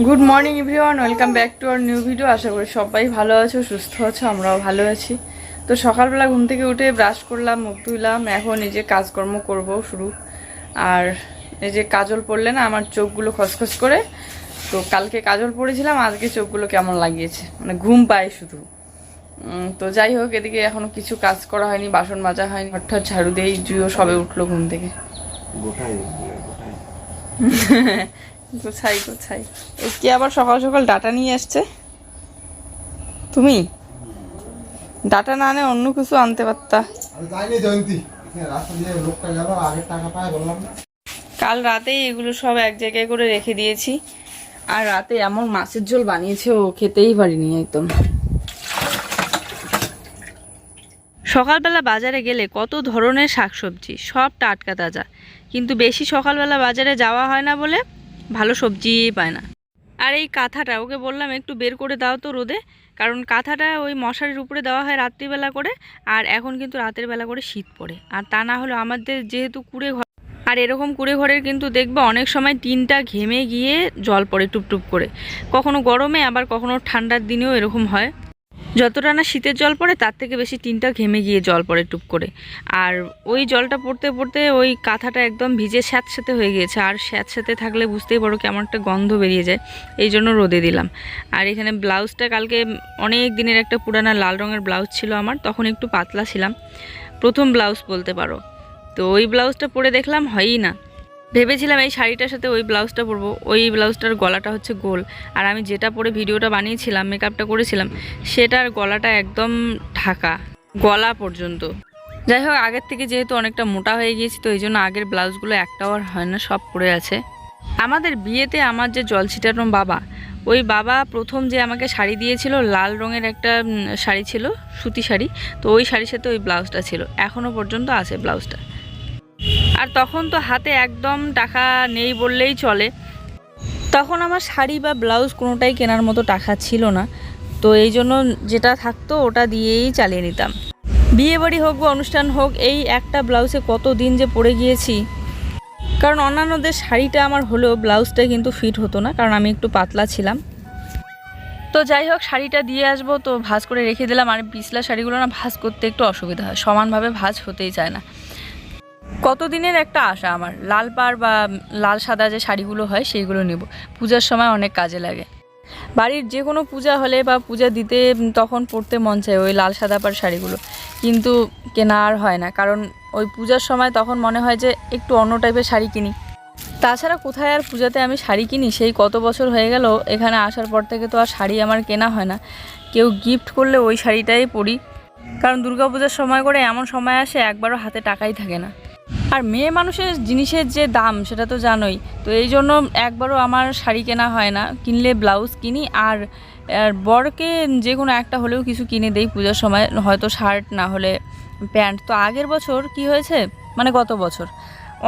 Good morning everyone welcome back to our new video আশা করি সবাই ভালো আছো সুস্থ আছো আমরাও ভালো আছি। তো সকালবেলা ঘুম থেকে উঠে ব্রাশ করলাম মুখ ধুইলাম। এখন এই যে কাজকর্ম করব শুরু। আর এই যে কাজল পড়লে না আমার চোখগুলো খসখস করে। তো কালকে কাজল পড়েছিলাম আজকে চোখগুলো কেমন লাগিয়েছে? মানে ঘুম পায় শুধু। তো যাই হোক এদিকে এখনও কিছু কাজ করা হয়নি বাসন মাজা হয়নি হঠাৎ ঝাড়ু দিয়েই জুয়ো সবে উঠল ঘুম থেকে। কোথায় এই কি আবার সকাল সকাল ডাটা নিয়ে আসছে তুমি? ডাটা না আনে অন্য কিছু আনতে পারতা। কাল রাতেই এগুলো সব এক জায়গায় করে রেখে দিয়েছি। আর রাতে এমন মাছের ঝোল বানিয়েছে ও খেতেই পারিনি একদম। সকালবেলা বাজারে গেলে কত ধরনের শাকসবজি সব টাটকা তাজা। কিন্তু বেশি সকালবেলা বাজারে যাওয়া হয় না বলে ভালো সবজি পায় না। আর এই কাঁথাটা, ওকে বললাম একটু বের করে দাও তো রোদে, কারণ কাঁথাটা ওই মশারির উপরে দেওয়া হয় রাত্রিবেলা করে, আর এখন কিন্তু রাতের বেলা করে শীত পড়ে। আর তা না হলে আমাদের যেহেতু কুড়ে ঘর, আর এরকম কুড়ে ঘরের কিন্তু দেখবে অনেক সময় টিনটা ঘেমে গিয়ে জল পড়ে টুপটুপ করে। কখনো গরমে, আবার কখনো ঠান্ডার দিনেও এরকম হয়। যতটা না শীতের জল পড়ে, তার থেকে বেশি টিনটা ঘেমে গিয়ে জল পড়ে টুপ করে। আর ওই জলটা পড়তে পড়তে ওই কাঁথাটা একদম ভিজে স্যাঁতস্যাঁতে হয়ে গিয়েছে। আর স্যাঁতস্যাঁতে থাকলে বুঝতেই পারো কেমন একটা গন্ধ বেরিয়ে যায়। এই জন্য রোদে দিলাম। আর এখানে ব্লাউজটা কালকে অনেক দিনের একটা পুরানা লাল রঙের ব্লাউজ ছিল আমার, তখন একটু পাতলা ছিলাম। প্রথম ব্লাউজ বলতে পারো। তো ওই ব্লাউজটা পরে দেখলাম হয়ই না। ভেবেছিলাম এই শাড়িটার সাথে ওই ব্লাউজটা পরবো। ওই ব্লাউজটার গলাটা হচ্ছে গোল। আর আমি যেটা পরে ভিডিওটা বানিয়েছিলাম মেকআপটা করেছিলাম, সেটার গলাটা একদম ঢাকা, গলা পর্যন্ত। যাই হোক, আগের থেকে যেহেতু অনেকটা মোটা হয়ে গিয়েছি, তো এই জন্য আগের ব্লাউজগুলো একটাও আর হয় না, সব পড়ে আছে। আমাদের বিয়েতে আমার যে জল ছিটানো বাবা, ওই বাবা প্রথম যে আমাকে শাড়ি দিয়েছিল, লাল রঙের একটা শাড়ি ছিল, সুতি শাড়ি, তো ওই শাড়ির সাথে ওই ব্লাউজটা ছিল। এখনও পর্যন্ত আছে ব্লাউজটা। আর তখন তো হাতে একদম টাকা নেই বললেই চলে। তখন আমার শাড়ি বা ব্লাউজ কোনোটাই কেনার মতো টাকা ছিল না। তো এই জন্য যেটা থাকতো ওটা দিয়েই চালিয়ে নিতাম। বিয়ে বাড়ি হোক বা অনুষ্ঠান হোক, এই একটা ব্লাউজে কত দিন যে পরে গিয়েছি। কারণ অন্যান্যদের শাড়িটা আমার হলেও ব্লাউজটা কিন্তু ফিট হতো না, কারণ আমি একটু পাতলা ছিলাম। তো যাই হোক, শাড়িটা দিয়ে আসব, তো ভাঁজ করে রেখে দিলাম। আর পিছলা শাড়িগুলো না ভাঁজ করতে একটু অসুবিধা হয়, সমানভাবে ভাঁজ হতেই চায় না। কতদিনের একটা আশা আমার? লাল পাড় বা লাল সাদা যে শাড়িগুলো হয়, সেইগুলো নেব। পূজার সময় অনেক কাজে লাগে। বাড়ির যে কোনো পূজা হলে বা পূজা দিতে তখন পরতে মন চায় ওই লাল সাদা পাড় শাড়িগুলো। কিন্তু কেনা আর হয় না। কারণ ওই পূজার সময় তখন মনে হয় যে একটু অন্য টাইপের শাড়ি কিনি। তাছাড়া কোথায় আর পূজাতে আমি শাড়ি কিনি? সেই কত বছর হয়ে গেল, এখানে আসার পর থেকে তো আর শাড়ি আমার কেনা হয় না। কেউ গিফট করলে ওই শাড়িটাই পরি। কারণ দুর্গাপূজার সময় করে এমন সময় আসে, একবারও হাতে টাকাই থাকে না। আর মেয়ে মানুষের জিনিসের যে দাম, সেটা তো জানোই। তো এই জন্য একবারও আমার শাড়ি কেনা হয় না। কিনলে ব্লাউজ কিনি, আর আর বরকে যে কোনো একটা হলেও কিছু কিনে দেই পূজার সময়। হয়তো শার্ট, না হলে প্যান্ট। তো আগের বছর কি হয়েছে? মানে গত বছর।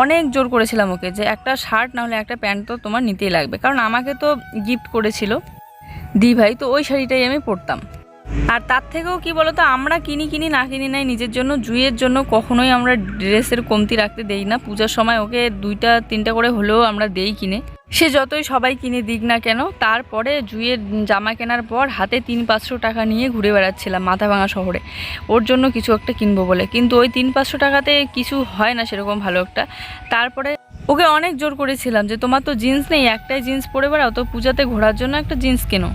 অনেক জোর করেছিলাম ওকে যে একটা শার্ট, না হলে একটা প্যান্ট তো তোমার নিতেই লাগবে। কারণ আমাকে তো গিফট করেছিল দি ভাই তো ওই শাড়িটাই আমি পরতাম। আর তার থেকেও কি বলতো, আমরা কিনি কিনি না কিনি নাই নিজের জন্য, জুইয়ের জন্য কখনোই আমরা ড্রেসের কমতি রাখতে দেই না। পূজার সময় ওকে দুইটা, তিনটা করে হলেও আমরা দেই কিনে। সে যতই সবাই কিনে দিক না কেন, তারপরে জুইয়ের জামা কেনার পর হাতে তিন পাঁচশো টাকা নিয়ে ঘুরে বেড়াচ্ছিলাম মাথাভাঙা শহরে। ওর জন্য কিছু একটা কিনবো বলে। কিন্তু ওই তিন পাঁচশো টাকাতে কিছু হয় না সেরকম ভালো একটা। তারপরে ওকে অনেক জোর করেছিলাম যে, তোমার তো জিন্স নেই, একটাই জিন্স পরে বেড়াও, তো পূজাতে ঘোরার জন্য একটা জিন্স কেনো।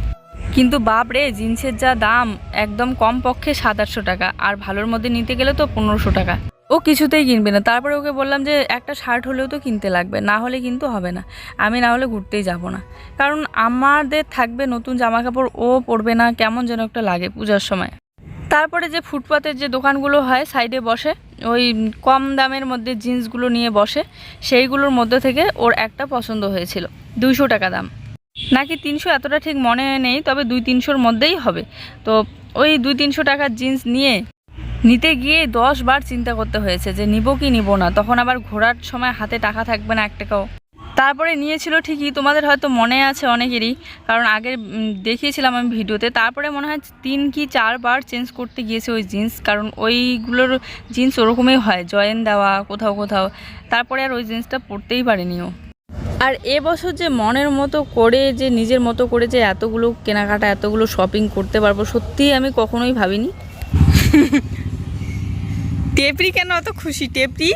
কিন্তু বাপ রে জিন্সের যা দাম, একদম কম পক্ষে সাত আটশো টাকা। আর ভালোর মধ্যে নিতে গেলে তো পনেরোশো টাকা। ও কিছুতেই কিনবে না। তারপরে ওকে বললাম যে, একটা শার্ট হলেও তো কিনতে লাগবে, না হলে কিন্তু হবে না। আমি না হলে ঘুরতেই যাব না। কারণ আমাদের থাকবে নতুন জামা কাপড় ও পরবে না, কেমন যেন একটা লাগে পূজার সময়। তারপরে যে ফুটপাতের যে দোকানগুলো হয়, সাইডে বসে, ওই কম দামের মধ্যে জিন্সগুলো নিয়ে বসে, সেইগুলোর মধ্যে থেকে ওর একটা পছন্দ হয়েছিল, দুইশো টাকা দাম। নাকি তিনশো এতটা ঠিক মনে নেই তবে দুই তিনশোর মধ্যেই হবে। তো ওই দুই তিনশো টাকার জিন্স নিয়ে নিতে গিয়ে দশ বার চিন্তা করতে হয়েছে যে নিব কি নিব না। তখন আবার ঘোরার সময় হাতে টাকা থাকবে না এক টাকাও। তারপরে নিয়েছিল ঠিকই তোমাদের হয়তো মনে আছে অনেকেরই কারণ আগে উম, দেখিয়েছিলাম আমি ভিডিওতে। তারপরে মনে হয় তিন কি চারবার চেঞ্জ করতে গিয়েছে ওই জিন্স কারণ ওইগুলোর জিন্স ওরকমই হয় জয়েন দেওয়া কোথাও কোথাও। তারপরে আর ওই জিন্সটা পরতেই পারেনি ও। আর এবছর যে মনের মতো করে যে নিজের মতো করে যে এতগুলো কেনাকাটা এতগুলো শপিং করতে পারব সত্যিই আমি কখনোই ভাবিনি। টেপরি কেন অত খুশি? টেপরি?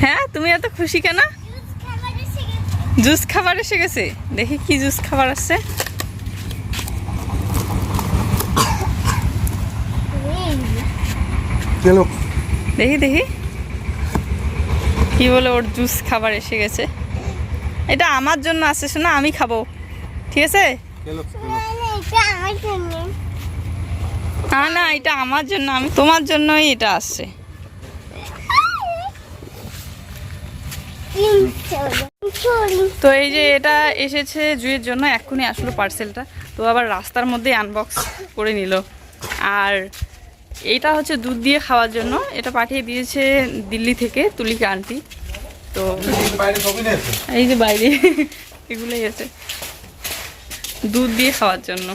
হ্যাঁ তুমি এত খুশি কেন? জুস খাবার এসে গেছে। দেখি কি জুস খাবার আসছে। দেখি দেখি। কি বলে, ওর জুস খাবার এসে গেছে। এটা আমার জন্য আসছে শোনা, আমি খাব। ঠিক আছে? না না, এটা আমার জন্য, আমি তোমার জন্যই এটা আসছে। তো এই যে এটা এসেছে জুয়ের জন্য, এক্ষুনি আসলো পার্সেলটা তো আবার রাস্তার মধ্যে আনবক্স করে নিল। আর এইটা হচ্ছে দুধ দিয়ে খাওয়ার জন্য। এটা পাঠিয়ে দিয়েছে দিল্লি থেকে তুলিকা আন্টি। তো এই যে বাইরে, এগুলোই আছে। দুধ দিয়ে খাওয়ার জন্য।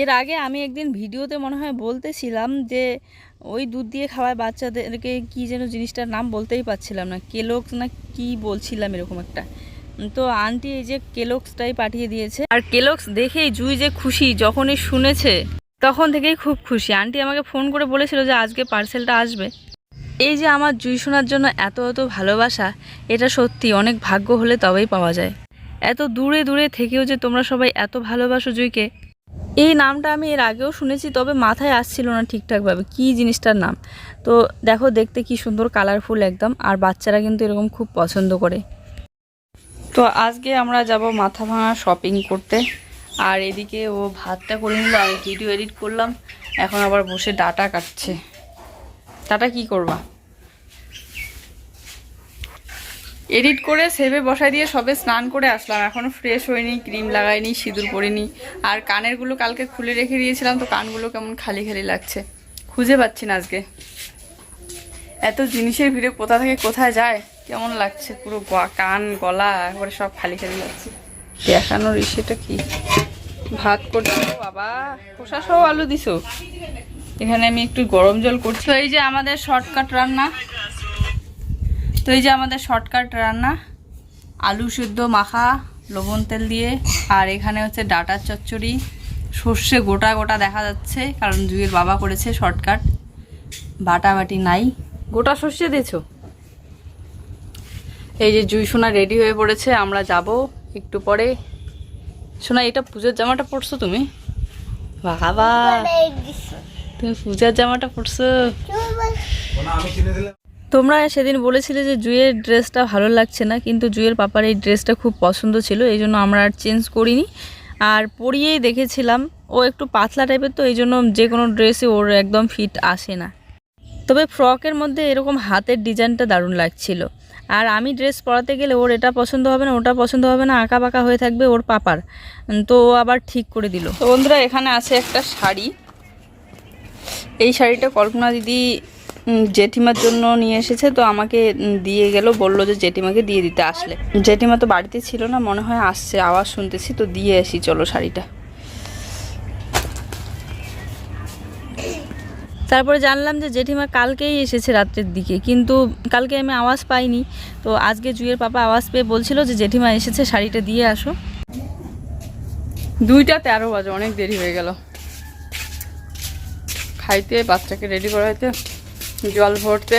এর আগে আমি একদিন ভিডিওতে মনে হয় বলতেছিলাম যে, ওই দুধ দিয়ে খাওয়ায় বাচ্চাদেরকে কি যেন জিনিসটার নাম বলতেই পারছিলাম না। কেলক্স না কি বলছিলাম এরকম একটা। তো আন্টি এই যে কেলক্সটাই পাঠিয়ে দিয়েছে। আর কেলক্স দেখেই জুই যে খুশি, যখনই শুনেছে তখন থেকেই খুব খুশি। আন্টি আমাকে ফোন করে বলেছিল যে আজকে পার্সেলটা আসবে। এই যে আমার জুই শোনার জন্য এত এত ভালোবাসা, এটা সত্যি অনেক ভাগ্য হলে তবেই পাওয়া যায়। এত দূরে দূরে থেকেও যে তোমরা সবাই এত ভালোবাসো জুইকে, এই নামটা আমি এর আগেও শুনেছি, তবে মাথায় আসছিল না ঠিকঠাকভাবে কী জিনিসটার নাম। তো দেখো দেখতে কি সুন্দর কালারফুল একদম, আর বাচ্চারা কিন্তু এরকম খুব পছন্দ করে। তো আজকে আমরা যাব মাথা ভাঙা শপিং করতে। আর এদিকে ও ভাতটা করে নিল, আমি ভিডিও এডিট করলাম, এখন আবার বসে ডাটা কাটছে। ডাটা কি করবা? এডিট করে সেভে বসাই দিয়ে সবে স্নান করে আসলাম এখনও ফ্রেশ হয়নি ক্রিম লাগাইনি, সিঁদুর পরিনি। আর কানেরগুলো কালকে খুলে রেখে দিয়েছিলাম, তো কানগুলো কেমন খালি খালি লাগছে। খুঁজে পাচ্ছি না আজকে। এত জিনিসের ভিড়ে কোথা থেকে কোথায় যায়? কেমন লাগছে পুরো কান, গলা, একবারে সব খালি খালি লাগছে। দেখানোর ইসেটা কি? ভাত করছ? বাবা খোসা সহ আলু দিছো? এখানে আমি একটু গরম জল করছি। এই যে আমাদের শর্টকাট রান্না। তো এই যে আমাদের শর্টকাট রান্না। আলু সিদ্ধ, মাখা, লবণ তেল দিয়ে। আর এখানে হচ্ছে ডাটার চচ্চড়ি। সর্ষে গোটা গোটা দেখা যাচ্ছে, কারণ জুয়ের বাবা করেছে শর্টকাট বাটা বাটি নাই। গোটা সর্ষে দিয়েছ? এই যে জুই সোনা রেডি হয়ে পড়েছে, আমরা যাব একটু পরে। সোনা এটা পূজার জামাটা পরছো তুমি? বাবা। তুমি পূজার জামাটা পরছো? তোমরা সেদিন বলেছিলে যে জুয়ের ড্রেসটা ভালো লাগছে না, কিন্তু জুয়ের পাপার এই ড্রেসটা খুব পছন্দ ছিল, এই জন্য আমরা আর চেঞ্জ করিনি। আর পরিয়েই দেখেছিলাম, ও একটু পাতলা টাইপের তো এই জন্য যে কোনো ড্রেসে ওর একদম ফিট আসে না। তবে ফ্রকের মধ্যে এরকম হাতের ডিজাইনটা দারুণ লাগছিল। আর আমি ড্রেস পরাতে গেলে ওর এটা পছন্দ হবে না, ওটা পছন্দ হবে না আঁকা বাঁকা হয়ে থাকবে ওর পাপার। তো ও আবার ঠিক করে দিল। তো বন্ধুরা, এখানে আছে একটা শাড়ি। এই শাড়িটা কল্পনা দিদি জেঠিমার জন্য নিয়ে এসেছে, তো আমাকে দিয়ে গেল, বলল যে জেঠিমাকে দিয়ে দিতে আসলে। জেঠিমা তো বাড়িতে ছিল না, মনে হয় আসছে, আওয়াজ শুনতেছি, তো দিয়ে আসি, চলো শাড়িটা। তারপরে জানলাম যে জেঠিমা কালকেই এসেছে রাত্রের দিকে কিন্তু কালকে আমি আওয়াজ পাইনি। তো আজকে জুয়ের পাপা আওয়াজ পেয়ে বলছিল যে জেঠিমা এসেছে শাড়িটা দিয়ে আসো। দুইটা তেরো বাজে অনেক দেরি হয়ে গেল। খাইতে বাচ্চাকে রেডি করাইতে জল ভরতে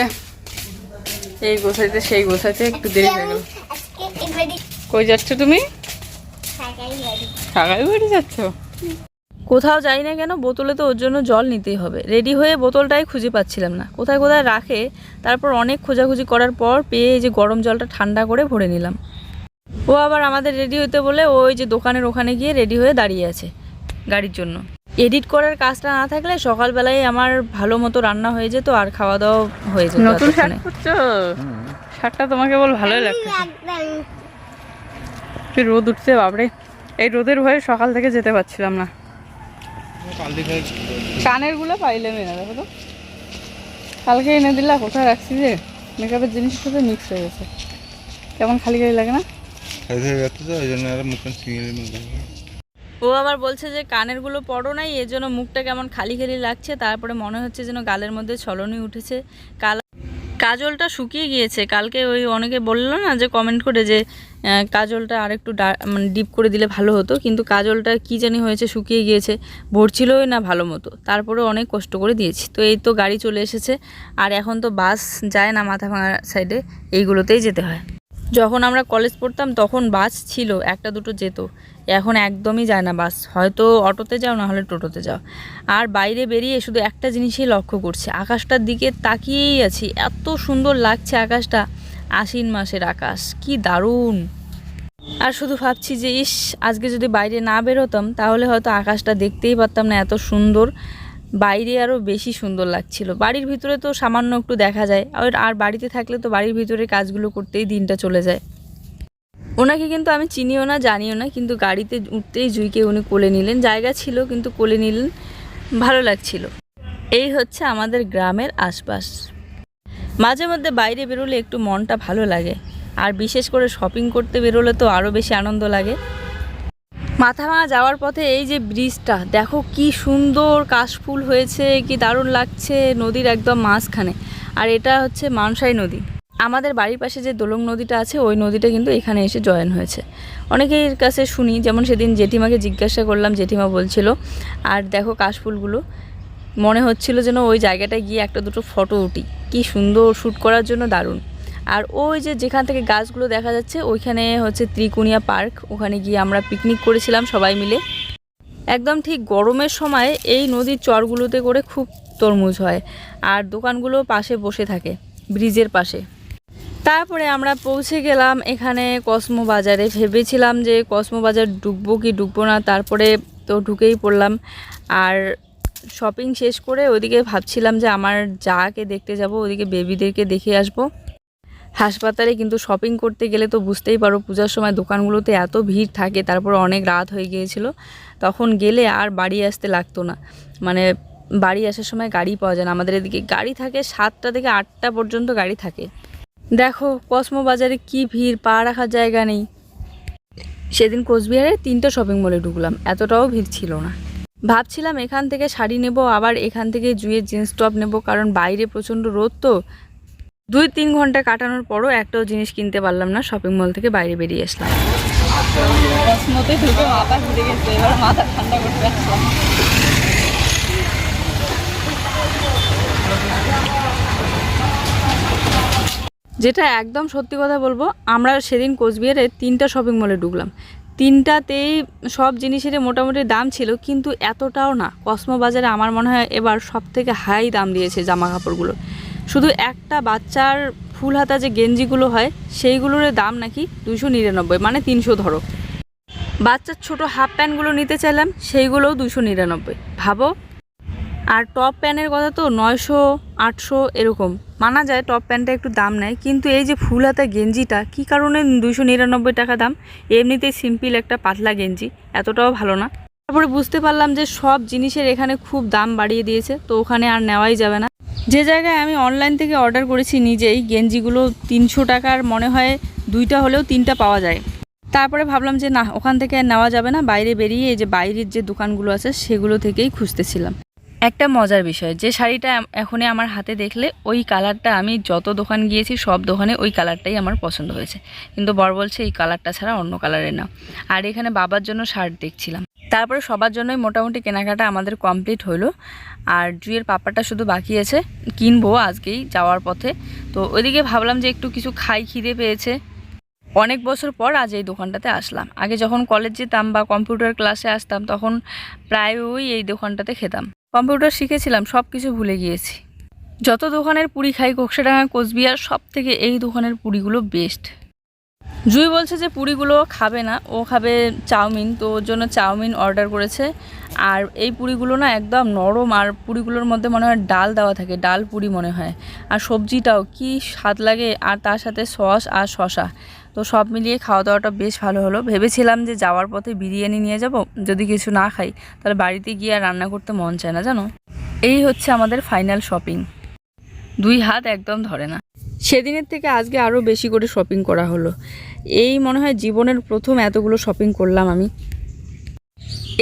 এই গোছাইতে সেই গোছাইতে একটু দেরি হয়ে গেল। কই যাচ্ছ তুমি? ঢাকায় বাড়ি যাচ্ছ? কোথাও যাই না কেন বোতলে তো ওর জন্য জল নিতেই হবে। রেডি হয়ে বোতলটাই খুঁজে পাচ্ছিলাম না। কোথায় কোথায় রাখে তারপর অনেক খোঁজাখুঁজি করার পর পেয়ে এই যে গরম জলটা ঠান্ডা করে ভরে নিলাম। ও আবার আমাদের রেডি হতে বলে ওই যে দোকানের ওখানে গিয়ে রেডি হয়ে দাঁড়িয়ে আছে গাড়ির জন্য। এডিট করার কাজটা না থাকলে সকালবেলায় আমার ভালো মতো রান্না হয়ে যেত আর খাওয়া দাওয়া হয়ে যেত নতুন শার্ট করছ শার্টটা তোমাকে বল ভালোই লাগছে। কি রোদ উঠছে বাপরে। এই রোদের ভয়ে সকাল থেকে যেতে পারছিলাম না। কানেরগুলো পাইলাম না দেখো তো। কালকে এনে দিলা কোথায় রাখছি যে? মেকআপের জিনিসের সাথে মিক্স হয়ে গেছে। কেমন খালি খালি লাগে না? ও আবার বলছে যে কানেরগুলো পড়ো নাই এর জন্য মুখটা কেমন খালি খালি লাগছে তারপরে মনে হচ্ছে যেন গালের মধ্যে ছলনি উঠেছে। কাল কাজলটা শুকিয়ে গিয়েছে। কালকে ওই অনেকে বলল না যে কমেন্ট করে যে কাজলটা আরেকটু ডা- মানে ডিপ করে দিলে ভালো হতো, কিন্তু কাজলটা কি জানি হয়েছে, শুকিয়ে গিয়েছে ভরছিলই না ভালো মতো। তারপরে অনেক কষ্ট করে দিয়েছি। তো এই তো গাড়ি চলে এসেছে, আর এখন তো বাস যায় না মাথা ভাঙা সাইডে এইগুলোতেই যেতে হয়। যখন আমরা কলেজ পড়তাম তখন বাস ছিল, একটা দুটো যেত। এখন একদমই যায় না বাস। হয়তো অটোতে যাও না হলে টোটোতে যাও। আর বাইরে বেরিয়ে শুধু একটা জিনিসই লক্ষ্য করছি। আকাশটার দিকে তাকিয়েই আছি। এত সুন্দর লাগছে আকাশটা। আশ্বিন মাসের আকাশ। কি দারুণ! আর শুধু ভাবছি যে, ইস, আজকে যদি বাইরে না বেরোতাম, তাহলে হয়তো আকাশটা দেখতেই পারতাম না এত সুন্দর। বাইরে আরও বেশি সুন্দর লাগছিল। বাড়ির ভিতরে তো সামান্য একটু দেখা যায়। আর বাড়িতে থাকলে তো বাড়ির ভিতরে কাজগুলো করতেই দিনটা চলে যায়। ওনাকে কিন্তু আমি চিনিও না, জানিও না, কিন্তু গাড়িতে উঠতেই জুইকে উনি কোলে নিলেন। জায়গা ছিল, কিন্তু কোলে নিলেন, ভালো লাগছিল। এই হচ্ছে আমাদের গ্রামের আশপাশ। মাঝে মধ্যে বাইরে বেরোলে একটু মনটা ভালো লাগে, আর বিশেষ করে শপিং করতে বেরোলে তো আরও বেশি আনন্দ লাগে। মাথা মাথাভাঙা যাওয়ার পথে এই যে ব্রিজটা দেখো কি সুন্দর কাশফুল হয়েছে, কি দারুণ লাগছে, নদীর একদম মাঝখানে। আর এটা হচ্ছে মানসাই নদী। আমাদের বাড়ির পাশে যে দোলং নদীটা আছে, ওই নদীটা কিন্তু এখানে এসে জয়েন হয়েছে। অনেকের কাছে শুনি, যেমন সেদিন জেঠিমাকে জিজ্ঞাসা করলাম, জেঠিমা বলছিল, আর দেখো কাশফুলগুলো মনে হচ্ছিল যেন ওই জায়গাটায় গিয়ে একটা দুটো ফটো উঠি। কি সুন্দর শ্যুট করার জন্য দারুণ। আর ওই যে যেখান থেকে গাছগুলো দেখা যাচ্ছে, ওইখানে হচ্ছে ত্রিকুণিয়া পার্ক। ওখানে গিয়ে আমরা পিকনিক করেছিলাম সবাই মিলে। একদম ঠিক গরমের সময় এই নদীর চরগুলোতে করে খুব তরমুজ হয়। আর দোকানগুলো পাশে বসে থাকে, ব্রিজের পাশে। তারপরে আমরা পৌঁছে গেলাম এখানে কসমো বাজারে। ভেবেছিলাম যে কসমো বাজার ঢুকবো কি ঢুকবো না, তারপরে তো ঢুকেই পড়লাম। আর শপিং শেষ করে ওদিকে ভাবছিলাম যে আমার যাকে দেখতে যাব, ওদিকে বেবিদেরকে দেখে আসব। হাসপাতালে কিন্তু শপিং করতে গেলে তো বুঝতেই পারো, পূজার সময় দোকানগুলোতে এত ভিড় থাকে, তারপর অনেক রাত হয়ে গিয়েছিল। তখন গেলে আর বাড়ি আসতে লাগতো না। মানে বাড়ি আসার সময় গাড়ি পাওয়া যায় না। আমাদের এদিকে গাড়ি থাকে সাতটা থেকে আটটা পর্যন্ত গাড়ি থাকে। দেখো কসমো বাজারে কি ভিড়, পা রাখার জায়গা নেই। সেদিন কোচবিহারে তিনটা শপিং মলে ঢুকলাম, এতটাও ভিড় ছিল না। ভাবছিলাম এখান থেকে শাড়ি নেব, আবার এখান থেকে জুয়ের জিন্স টপ নেব, কারণ বাইরে প্রচণ্ড রোদ তো। দুই তিন ঘণ্টা কাটানোর পরও একটাও জিনিস কিনতে পারলাম না শপিং মল থেকে বাইরে বেরিয়ে আসলাম। ঠান্ডা আসলাম যেটা একদম সত্যি কথা বলব, আমরা সেদিন কোচবিহারে তিনটা শপিং মলে ঢুকলাম। তিনটাতেই সব জিনিসেরই মোটামুটি দাম ছিল, কিন্তু এতটাও না। কসমো বাজারে আমার মনে হয় এবার সব থেকে হাই দাম দিয়েছে জামা কাপড়গুলো শুধু একটা বাচ্চার ফুল হাতা যে গেঞ্জিগুলো হয়, সেইগুলোর দাম নাকি দুশো নিরানব্বই মানে তিনশো ধরো। বাচ্চার ছোট হাফ প্যান্টগুলো নিতে চাইলাম, সেইগুলোও দুশো নিরানব্বই। ভাবো আর টপ প্যান্টের কথা তো নয়শো, আটশো এরকম। মানা যায় টপ প্যান্টটা একটু দাম নেয়, কিন্তু এই যে ফুল হাতা গেঞ্জিটা, কী কারণে দুশো নিরানব্বই টাকা দাম? এমনিতেই সিম্পল একটা পাতলা গেঞ্জি, এতটাও ভালো না। তারপরে বুঝতে পারলাম যে সব জিনিসের এখানে খুব দাম বাড়িয়ে দিয়েছে, তো ওখানে আর নেওয়াই যাবে না। যে জায়গায় আমি অনলাইন থেকে অর্ডার করেছি নিজেই, গেঞ্জিগুলো তিনশো টাকার মনে হয় দুইটা হলেও তিনটা পাওয়া যায়। তারপরে ভাবলাম যে না, ওখান থেকে নেওয়া যাবে না, বাইরে বেরিয়ে এই যে বাইরের যে দোকানগুলো আছে, সেগুলো থেকেই খুঁজতেছিলাম। একটা মজার বিষয়, যে শাড়িটা এখনই আমার হাতে দেখলে ওই কালারটা আমি যত দোকান গিয়েছি সব দোকানে ওই কালারটাই আমার পছন্দ হয়েছে। কিন্তু বর বলছে এই কালারটা ছাড়া অন্য কালারের না আর এখানে বাবার জন্য শার্ট দেখছিলাম। তারপরে সবার জন্যই মোটামুটি কেনাকাটা আমাদের কমপ্লিট হলো। আর জুয়ের পাপাটা শুধু বাকি আছে, কিনবো আজকেই যাওয়ার পথে। তো ওইদিকে ভাবলাম যে একটু কিছু খাই, খিদে পেয়েছে। অনেক বছর পর আজ এই দোকানটাতে আসলাম। আগে যখন কলেজ যেতাম বা কম্পিউটার ক্লাসে আসতাম, তখন প্রায় ওই এই দোকানটাতে খেতাম। কম্পিউটার শিখেছিলাম সব কিছু ভুলে গিয়েছি। যত দোকানের পুরি খাই, কোকসাডাঙ্গা, কোচবিহার সব থেকে এই দোকানের পুরিগুলো বেস্ট জুই বলছে যে পুরিগুলো খাবে না, ও খাবে চাউমিন, তো ওর জন্য চাউমিন অর্ডার করেছে। আর এই পুরিগুলো না একদম নরম, আর পুরিগুলোর মধ্যে মনে হয় ডাল দেওয়া থাকে, ডাল পুরি মনে হয়। আর সবজিটাও কি স্বাদ লাগে, আর তার সাথে সস আর শশা তো সব মিলিয়ে খাওয়া দাওয়াটা বেশ ভালো হলো। ভেবেছিলাম যে যাওয়ার পথে বিরিয়ানি নিয়ে যাব, যদি কিছু না খাই, তাহলে বাড়িতে গিয়ে আর রান্না করতে মন চায় না, জানো? এই হচ্ছে আমাদের ফাইনাল শপিং। দুই হাত একদম ধরে না। সেদিনের থেকে আজকে আরও বেশি করে শপিং করা হলো। এই মনে হয় জীবনের প্রথম এতগুলো শপিং করলাম আমি।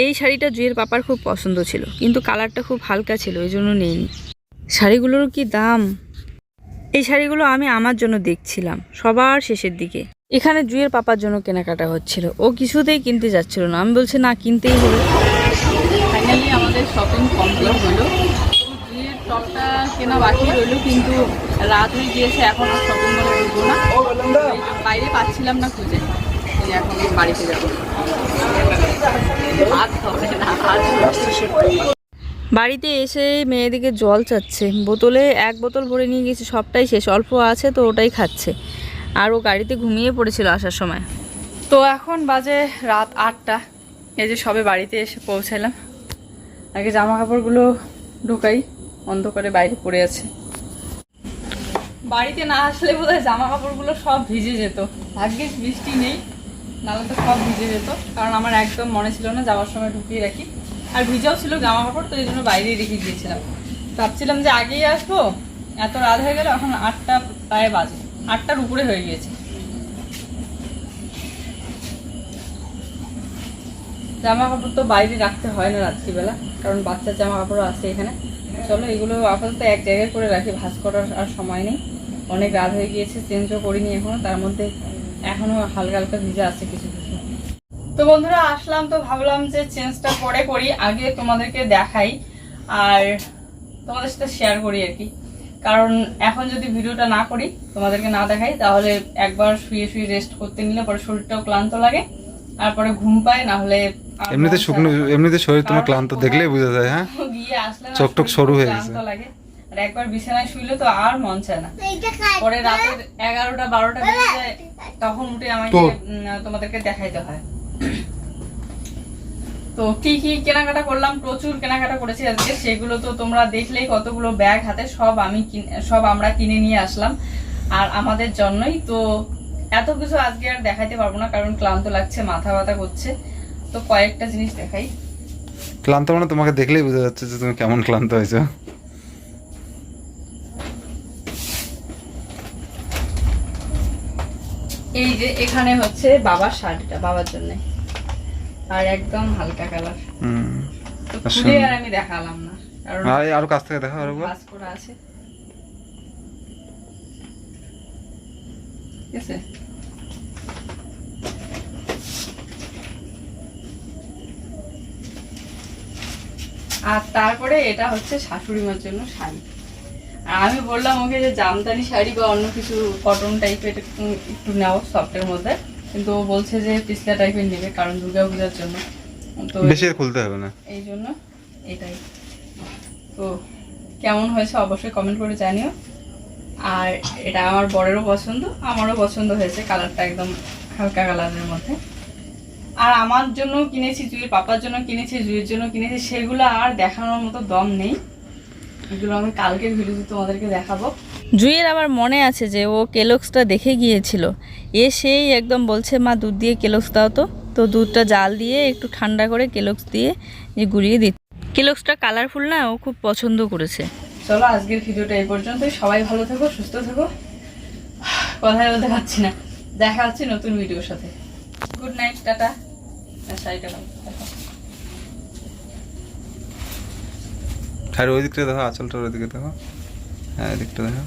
এই শাড়িটা জুয়ের পাপার খুব পছন্দ ছিল, কিন্তু কালারটা খুব হালকা ছিল এই জন্য নেইনি। শাড়িগুলোর কি দাম? এই শাড়িগুলো আমি আমার জন্য দেখছিলাম, সবার শেষের দিকে। এখানে জুয়ের পাপার জন্য কেনাকাটা হচ্ছিল। ও কিছুতেই কিনতে যাচ্ছিল না। আমি বলছি না কিনতেই হবে। ফাইনালি আমাদের শপিং কমপ্লিট হলো। জুয়ের টপটা কেনা বাকি রইল কিন্তু রাত হয়ে গিয়েছে এখন আর শপিং মলে ঢুকবো না। বাইরে পাচ্ছিলাম না খুঁজে। এখন বাড়িতে যাব। ভাত হবে না ভাত বাড়িতে এসে মেয়েদিকে জল চাচ্ছে। বোতলে এক বোতল ভরে নিয়ে গেছি সবটাই শেষ। অল্প আছে তো ওটাই খাচ্ছে। আর ও গাড়িতে ঘুমিয়ে পড়েছিল আসার সময়। তো এখন বাজে রাত আটটা। এই যে সবে বাড়িতে এসে পৌঁছালাম। আগে জামা কাপড়গুলো ঢুকাই, অন্ধকারে বাইরে পড়ে আছে। বাড়িতে না আসলে বোধহয় জামা কাপড়গুলো সব ভিজে যেত। ভাগ্যিস বৃষ্টি নেই, নাহলে তো সব ভিজে যেত। কারণ আমার একদম মনে ছিল না যাওয়ার সময় ঢুকিয়ে রাখি। আর ভিজাও ছিল জামা কাপড় তো এই জন্য বাইরেই রেখে দিয়েছিলাম। ভাবছিলাম যে আগেই আসব, এত রাত হয়ে গেল, এখন আটটা প্রায় বাজে। আটটার উপরে হয়ে গিয়েছে। জামা কাপড় তো বাইরে রাখতে হয় না রাত্রিবেলা, কারণ বাচ্চার জামা কাপড় আছে এখানে। চলো, এগুলো আপাতত এক জায়গায় করে রাখি, ভাঁজ করার আর সময় নেই। অনেক রাত হয়ে গিয়েছে, চেঞ্জও করিনি এখনও, তার মধ্যে এখনও হালকা হালকা ভিজা আছে কিছু কিছু। তো বন্ধুরা, আসলাম তো, ভাবলাম যে চেঞ্জটা পরে করি, আগে তোমাদেরকে দেখাই, আর তোমাদের সাথে শেয়ার করি আর কি। কারণ এখন যদি ভিডিওটা না করি তোমাদেরকে না দেখাই তাহলে একবার শুয়ে শুয়ে রেস্ট করতে নিলে পরে শরীরটাও ক্লান্ত লাগে আর পরে ঘুম পায় না হলে এমনিতে শুকনো এমনিতে শরীর তোমার ক্লান্ত দেখলেই বোঝা যায় হ্যাঁ? গিয়ে আসলে না চোখ টোক সরু হয়ে ক্লান্ত গেছে। লাগে। আর একবার বিছানায় শুইলে তো আর মন চায় না। পরে রাতের এগারোটা বারোটা বেজে যায় তখন উঠে আমাকে তোমাদেরকে দেখাইতে হয়। তো কি কি কেনাকাটা করলাম? প্রচুর কেনাকাটা করেছি আজকে। সেগুলো তো তোমরা দেখলেই কতগুলো ব্যাগ হাতে সব আমি সব আমরা কিনে নিয়ে আসলাম আর আমাদের জন্যই। তো এত কিছু আজকে আর দেখাইতে পারব না কারণ ক্লান্ত লাগছে মাথা ব্যথা করছে। তো কয়েকটা জিনিস দেখাই। ক্লান্ত মানে তোমাকে দেখলেই বোঝা যাচ্ছে যে তুমি কেমন ক্লান্ত হয়েছো। এই যে এখানে হচ্ছে বাবার শার্টটা বাবার জন্য। আর একদম হালকা কালার হুম। খুলে আর আমি দেখালাম না কারণ আর আরও কাছ থেকে দেখো আরও ভাঁজ করা আছে। ঠিক আছে? আর তারপরে এটা হচ্ছে শাশুড়ি মার জন্য শাড়ি। আর আমি বললাম ওকে যে জামদানি শাড়ি বা অন্য কিছু কটন টাইপের একটু নাও সফটের মধ্যে। কিন্তু ও বলছে যে পিছলা টাইপের নেবে কারণ দুর্গা পূজার জন্য। তো বেশি খুলতে হবে না। এই জন্য এটাই। তো কেমন হয়েছে অবশ্যই কমেন্ট করে জানিও। আর এটা আমার বরেরও পছন্দ আমারও পছন্দ হয়েছে কালারটা একদম হালকা কালারের মধ্যে। আর আমার জন্য কিনেছি জুয়ের পাপার জন্য কিনেছি জুয়ের জন্য কিনেছি সেগুলো আর দেখানোর মতো দম নেই। এগুলো আমি কালকের ভিডিওতে তোমাদেরকে দেখাবো। জুয়ের আবার মনে আছে যে ও কেলক্সটা দেখে গিয়েছিল। এ সেই একদম বলছে মা দুধ দিয়ে কেলক্স দাও তো। তো দুধটা জাল দিয়ে একটু ঠান্ডা করে কেলক্স দিয়ে যে গুলিয়ে দিত কেলক্সটা কালারফুল না ও খুব পছন্দ করেছে। চলো আজকের ভিডিওটা এই পর্যন্তই। সবাই ভালো থেকো সুস্থ থেকো। কথাই বলতে পারছি না। দেখা হচ্ছে নতুন ভিডিওর সাথে। Good night tata. শাড়িটা আর ওই দিকটা দেখো আঁচলটার ওই দিকে দেখো। হ্যাঁ এই দিকটা দেখো।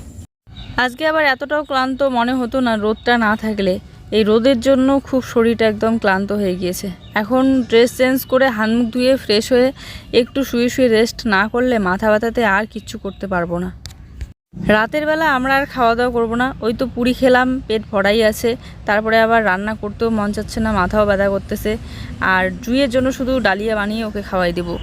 আজকে আবার এতটাও ক্লান্ত মনে হতো না রোদটা না থাকলে। এই রোদের জন্য খুব শরীরটা একদম ক্লান্ত হয়ে গিয়েছে। এখন ড্রেস চেঞ্জ করে হাত মুখ ধুয়ে ফ্রেশ হয়ে একটু শুয়ে শুয়ে রেস্ট না করলে মাথা ব্যথাতে আর কিচ্ছু করতে পারব না। রাতের বেলা আমরা আর খাওয়া দাওয়া করব না। ওই তো পুরি খেলাম, পেট ভরাই আছে। তারপরে আবার রান্না করতেও মন চাচ্ছে না, মাথাও ব্যথা করতেছে। আর জুইয়ের জন্য শুধু ডালিয়া বানিয়ে ওকে খাওয়াই দেবো।